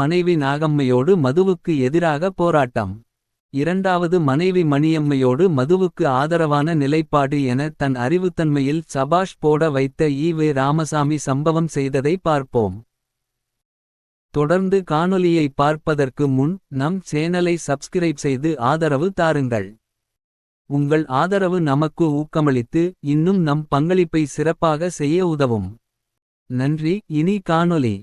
மனைவி நாகம்மையோடு மதுவுக்கு எதிராக போராட்டம். இரண்டாவது மனைவி மணியம்மையோடு மதுவுக்கு ஆதரவான நிலைப்பாடு என தன் அறிவுத்தன்மையில் சபாஷ் போட வைத்த ஈவே ராமசாமி சம்பவம் செய்ததை பார்ப்போம். தொடர்ந்து காணொலியை பார்ப்பதற்கு முன் நம் சேனலை சப்ஸ்கிரைப் செய்து ஆதரவு தாருங்கள். உங்கள் ஆதரவு நமக்கு ஊக்கமளித்து இன்னும் நம் பங்களிப்பை சிறப்பாக செய்ய உதவும். நன்றி இனி காணொலி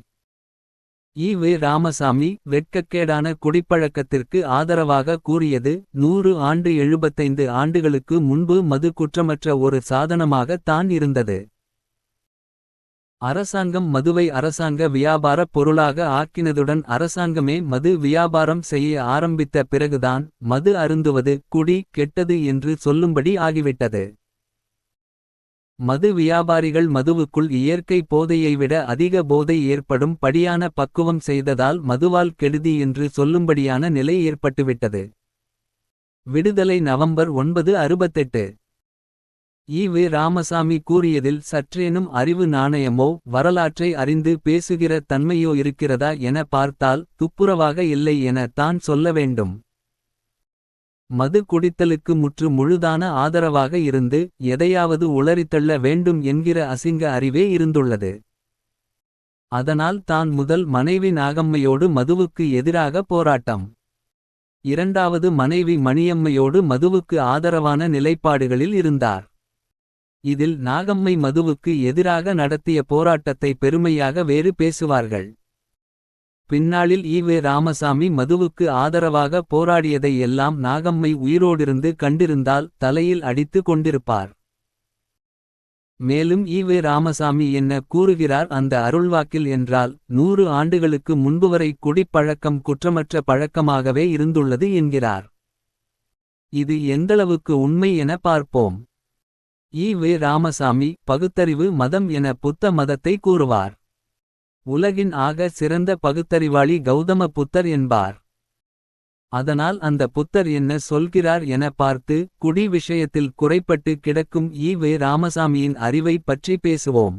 ஈவு ராமசாமி வெட்கக்கேடான குடிப்பழக்கத்திற்கு ஆதரவாக கூறியது நூறு ஆண்டு எழுபத்தைந்து ஆண்டுகளுக்கு முன்பு மது குற்றமற்ற ஒரு சாதனமாக தான் இருந்தது. அரசாங்கம் மதுவை அரசாங்க வியாபாரப் பொருளாக ஆக்கினதுடன் அரசாங்கமே மது வியாபாரம் செய்ய ஆரம்பித்த பிறகுதான் மது அருந்துவது குடி கெட்டது என்று சொல்லும்படி ஆகிவிட்டது. மது வியாபாரிகள் மதுவுக்குள் இயற்கை போதையை விட அதிக போதை ஏற்படும் படியான பக்குவம் செய்ததால் மதுவால் கெடுதி என்று சொல்லும்படியான நிலை ஏற்பட்டுவிட்டது. விடுதலை நவம்பர் ஒன்பது அறுபத்தெட்டு. ஈவு ராமசாமி கூறியதில் சற்றேனும் அறிவு நாணயமோ வரலாற்றை அறிந்து பேசுகிற தன்மையோ இருக்கிறதா என பார்த்தால் துப்புரவாக இல்லை என தான் சொல்ல வேண்டும். மது குடித்தலுக்கு முற்று முழுதான ஆதரவாக இருந்து எதையாவது உளறித்தள்ள வேண்டும் என்கிற அசிங்க அறிவே இருந்துள்ளது. அதனால் தான் முதல் மனைவி நாகம்மையோடு மதுவுக்கு எதிராக போராட்டம். இரண்டாவது மனைவி மணியம்மையோடு மதுவுக்கு ஆதரவான நிலைப்பாடுகளில் இருந்தார். இதில் நாகம்மை மதுவுக்கு எதிராக நடத்திய போராட்டத்தை பெருமையாக வேறு பேசுவார்கள். பின்னாளில் ஈவே ராமசாமி மதுவுக்கு ஆதரவாக போராடியதை எல்லாம் நாகம்மை உயிரோடிருந்து கண்டிருந்தால் தலையில் அடித்து கொண்டிருப்பார். மேலும் ஈவே ராமசாமி என்ன கூறுகிறார் அந்த அருள்வாக்கில் என்றால் நூறு ஆண்டுகளுக்கு முன்புவரை குடிப்பழக்கம் குற்றமற்ற பழக்கமாகவே இருந்துள்ளது என்கிறார். இது எந்தளவுக்கு உண்மை என பார்ப்போம். ஈ வே ராமசாமி பகுத்தறிவு மதம் என புத்த மதத்தை கூறுவார். உலகின் ஆக சிறந்த பகுத்தறிவாளி கௌதம புத்தர் என்பார். அதனால் அந்த புத்தர் என்ன சொல்கிறார் என பார்த்து குடி விஷயத்தில் குறைப்பட்டு கிடக்கும் ஈ வே. ராமசாமியின் அறிவை பற்றி பேசுவோம்.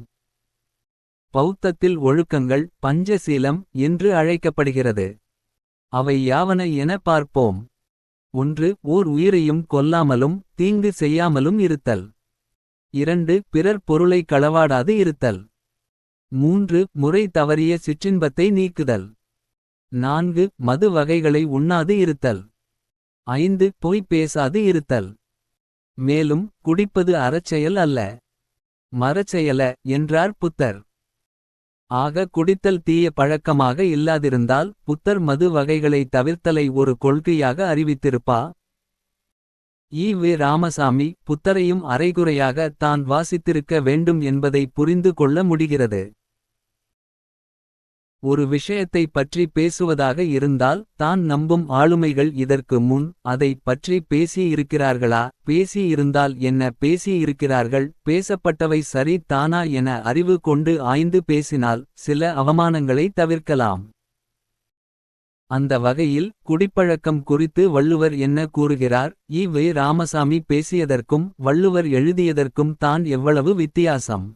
பௌத்தத்தில் ஒழுக்கங்கள் பஞ்சசீலம் என்று அழைக்கப்படுகிறது. அவை யாவன என பார்ப்போம். ஒன்று ஓர் உயிரையும் கொல்லாமலும் தீங்கு செய்யாமலும் இருத்தல். இரண்டு பிறர் பொருளை களவாடாது இருத்தல். மூன்று முறை தவறிய சிற்றின்பத்தை நீக்குதல். நான்கு மது வகைகளை உண்ணாது இருத்தல். ஐந்து பொய் பேசாது இருத்தல். மேலும் குடிப்பது அறச்செயல் அல்ல. மரச்செயல என்றார் புத்தர். ஆக குடித்தல் தீய பழக்கமாக இல்லாதிருந்தால் புத்தர் மது வகைகளை தவிர்த்தலை ஒரு கொள்கையாக அறிவித்திருப்பா? ஈ வே. ராமசாமி புத்தரையும் அரைகுறையாக தான் வாசித்திருக்க வேண்டும் என்பதை புரிந்து கொள்ள முடிகிறது. ஒரு விஷயத்தை பற்றி பேசுவதாக இருந்தால் தான் நம்பும் ஆளுமைகள் இதற்கு முன் அதை பற்றி பேசியிருக்கிறார்களா? பேசியிருந்தால் என்ன? பேசியிருக்கிறார்கள். பேசப்பட்டவை சரி தானா என அறிவு கொண்டு ஆய்ந்து பேசினால் சில அவமானங்களை தவிர்க்கலாம். அந்த வகையில் குடிப்பழக்கம் குறித்து வள்ளுவர் என்ன கூறுகிறார்? ஈ வே. ராமசாமி பேசியதற்கும் வள்ளுவர் எழுதியதற்கும் தான் எவ்வளவு வித்தியாசம்?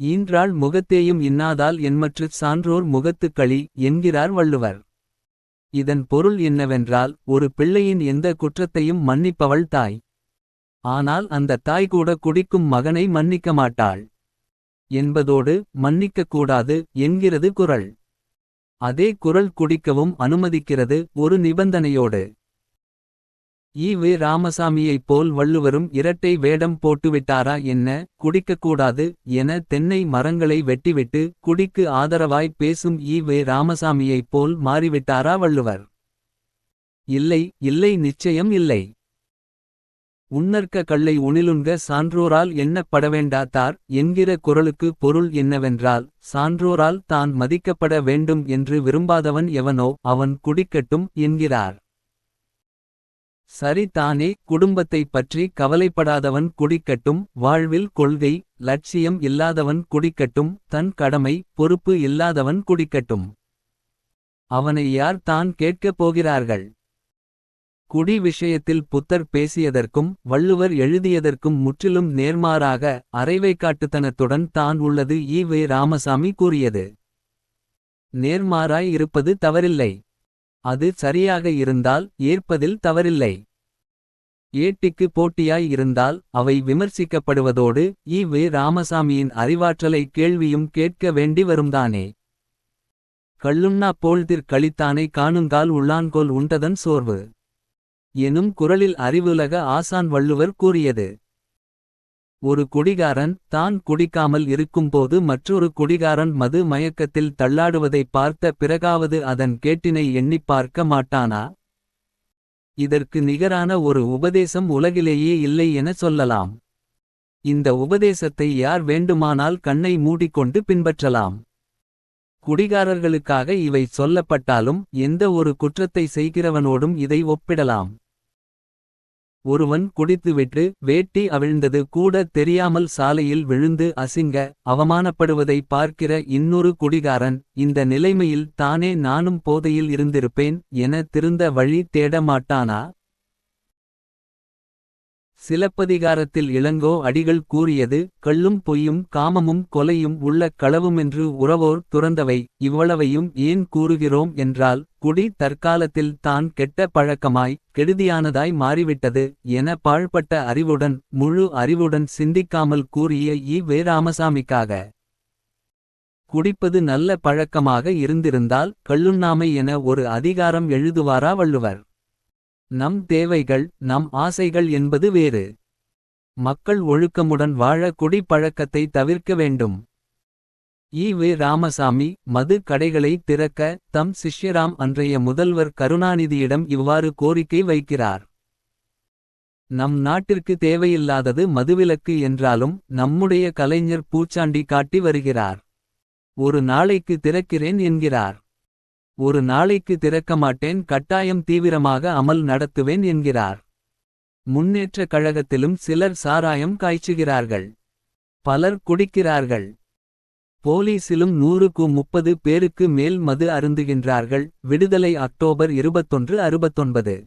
ஈன்றாள் முகத்தேயும் இன்னாதால் என்மற்றுச் சான்றோர் முகத்துக்களி என்கிறார் வள்ளுவர். இதன் பொருள் என்னவென்றால் ஒரு பிள்ளையின் எந்த குற்றத்தையும் மன்னிப்பவள் தாய். ஆனால் அந்த தாய் கூட குடிக்கும் மகனை மன்னிக்க மாட்டாள். என்பதோடு மன்னிக்கக்கூடாது என்கிறது குரல். அதே குரல் குடிக்கவும் அனுமதிக்கிறது ஒரு நிபந்தனையோடு. ஈ வே ராமசாமியைப் போல் வள்ளுவரும் இரட்டை வேடம் போட்டுவிட்டாரா என்ன? குடிக்கக்கூடாது என தென்னை மரங்களை வெட்டிவிட்டு குடிக்கு ஆதரவாய் பேசும் ஈ வே ராமசாமியைப் போல் மாறிவிட்டாரா வள்ளுவர்? இல்லை இல்லை நிச்சயம் இல்லை. உன்னற்க கள்ளை உணிலுண்க சான்றோரால் எண்ணப் தார் என்கிற குரலுக்கு பொருள் என்னவென்றால் சான்றோரால் தான் மதிக்கப்பட வேண்டும் என்று விரும்பாதவன் எவனோ அவன் குடிக்கட்டும் என்கிறார். சரி தானே குடும்பத்தைப் பற்றி கவலைப்படாதவன் குடிக்கட்டும் வாழ்வில் கொள்கை லட்சியம் இல்லாதவன் குடிக்கட்டும் தன் கடமை பொறுப்பு இல்லாதவன் குடிக்கட்டும். அவனை யார் தான் கேட்கப் போகிறார்கள்? குடி விஷயத்தில் புத்தர் பேசியதற்கும் வள்ளுவர் எழுதியதற்கும் முற்றிலும் நேர்மாறாக அரைவைக்காட்டுத்தனத்துடன் தான் உள்ளது ஈ வே ராமசாமி கூறியது. நேர்மாறாய் இருப்பது தவறில்லை. அது சரியாக இருந்தால் ஏற்பதில் தவறில்லை. ஏட்டிக்கு போட்டியாய் இருந்தால் அவை விமர்சிக்கப்படுவதோடு. ஈ வே ராமசாமியின் அறிவாற்றலை கேள்வியும் கேட்க வேண்டி வரும்தானே. கள்ளுண்ணா போழ்திற் கழித்தானை காணுங்கால் உள்ளான்கோல் உண்டதன் சோர்வு. எனும் குறளில் அறிவுலக ஆசான் வள்ளுவர் கூறியது. ஒரு குடிகாரன் தான் குடிக்காமல் இருக்கும்போது மற்றொரு குடிகாரன் மது மயக்கத்தில் தள்ளாடுவதைப் பார்த்த பிறகாவது அதன் கேட்டினை எண்ணிப் பார்க்க மாட்டானா. இதற்கு நிகரான ஒரு உபதேசம் உலகிலேயே இல்லை என சொல்லலாம். இந்த உபதேசத்தை யார் வேண்டுமானால் கண்ணை மூடிக்கொண்டு பின்பற்றலாம். குடிகாரர்களுக்காக இவை சொல்லப்பட்டாலும் எந்த ஒரு குற்றத்தை செய்கிறவனோடும் இதை ஒப்பிடலாம். ஒருவன் குடித்துவிட்டு வேட்டி அவிழ்ந்தது கூட தெரியாமல் சாலையில் விழுந்து அசிங்க. அவமானப்படுவதை பார்க்கிற இன்னொரு குடிகாரன். இந்த நிலைமையில் தானே நானும் போதையில் இருந்திருப்பேன். என திருந்த வழி தேடமாட்டானா சிலப்பதிகாரத்தில் இளங்கோ அடிகள் கூறியது கள்ளும் பொய்யும் காமமும் கொலையும் உள்ள களவுமென்று உறவோர் துறந்தவை. இவ்வளவையும் ஏன் கூறுகிறோம் என்றால். குடி தற்காலத்தில் தான் கெட்ட பழக்கமாய் கெடுதியானதாய் மாறிவிட்டது. என பாழ்பட்ட அறிவுடன் முழு அறிவுடன் சிந்திக்காமல் கூறிய ஈ வே ராமசாமிக்காக. குடிப்பது நல்ல பழக்கமாக இருந்திருந்தால் கள்ளுண்ணாமை என ஒரு அதிகாரம் எழுதுவாரா வள்ளுவர். நம் தேவைகள் நம் ஆசைகள் என்பது வேறு. மக்கள் ஒழுக்கமுடன் வாழ குடி பழக்கத்தை தவிர்க்க வேண்டும். ஈ வே ராமசாமி மது கடைகளை திறக்க தம் சிஷ்யராம் அன்றைய முதல்வர் கருணாநிதியிடம் இவ்வாறு கோரிக்கை வைக்கிறார். நம் நாட்டிற்கு தேவையில்லாதது மதுவிலக்கு என்றாலும் நம்முடைய கலைஞர் பூச்சாண்டி காட்டி வருகிறார். ஒரு நாளைக்கு திறக்கிறேன் என்கிறார். ஒரு நாளைக்கு திறக்க மாட்டேன் கட்டாயம் தீவிரமாக அமல் நடத்துவேன் என்கிறார். முன்னேற்ற கழகத்திலும் சிலர் சாராயம் காய்ச்சுகிறார்கள். பலர் குடிக்கிறார்கள். போலீசிலும் நூறுக்கு முப்பது பேருக்கு மேல் மது அருந்துகின்றார்கள். விடுதலை அக்டோபர் 21 69.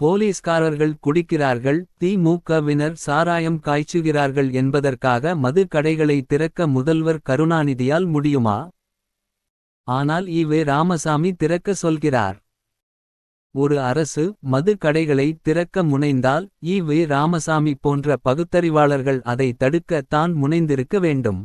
போலீஸ்காரர்கள் குடிக்கிறார்கள் திமுகவினர் சாராயம் காய்ச்சுகிறார்கள் என்பதற்காக மது கடைகளை திறக்க முதல்வர் கருணாநிதியால் முடியுமா. ஆனால் ஈ ராமசாமி திறக்க சொல்கிறார். ஒரு அரசு மது கடைகளை திறக்க முனைந்தால் ஈ ராமசாமி போன்ற பகுத்தறிவாளர்கள் அதை தடுக்க தான் முனைந்திருக்க வேண்டும்.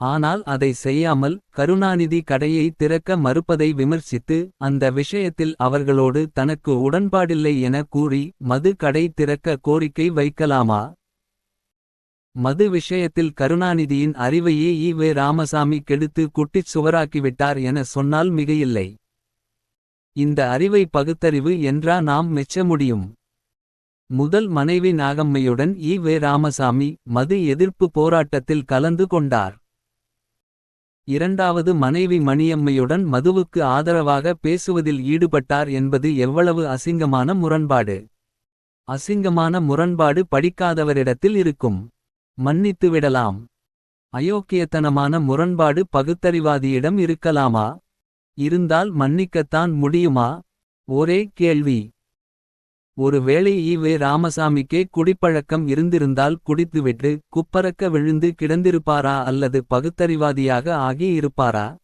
ஆனால் அதை செய்யாமல் கருணாநிதி கடையை திறக்க மறுப்பதை விமர்சித்து. அந்த விஷயத்தில் அவர்களோடு தனக்கு உடன்பாடில்லை என கூறி. மது கடை திறக்க கோரிக்கை வைக்கலாமா. மது விஷயத்தில் கருணாநிதியின் அறிவையே ஈ வே ராமசாமி கெடுத்து குட்டிச் சுவராக்கிவிட்டார் என சொன்னால் மிகையில்லை. இந்த அறிவை பகுத்தறிவு என்றா நாம் மெச்ச முடியும். முதல் மனைவி நாகம்மையுடன் ஈ வே ராமசாமி மது எதிர்ப்பு போராட்டத்தில் கலந்து கொண்டார். இரண்டாவது மனைவி மணியம்மையுடன் மதுவுக்கு ஆதரவாக பேசுவதில் ஈடுபட்டார் என்பது எவ்வளவு அசிங்கமான முரண்பாடு. அசிங்கமான முரண்பாடு படிக்காதவரிடத்தில் இருக்கும். மன்னித்துவிடலாம். அயோக்கியத்தனமான முரண்பாடு பகுத்தறிவாதியிடம் இருக்கலாமா. இருந்தால் மன்னிக்கத்தான் முடியுமா. ஒரே கேள்வி. ஒருவேளை ஈவே வே ராமசாமிக்கே குடிப்பழக்கம் இருந்திருந்தால் குடித்துவிட்டு. குப்பரக்க விழுந்து கிடந்திருப்பாரா அல்லது பகுத்தறிவாதியாக ஆகி இருப்பாரா.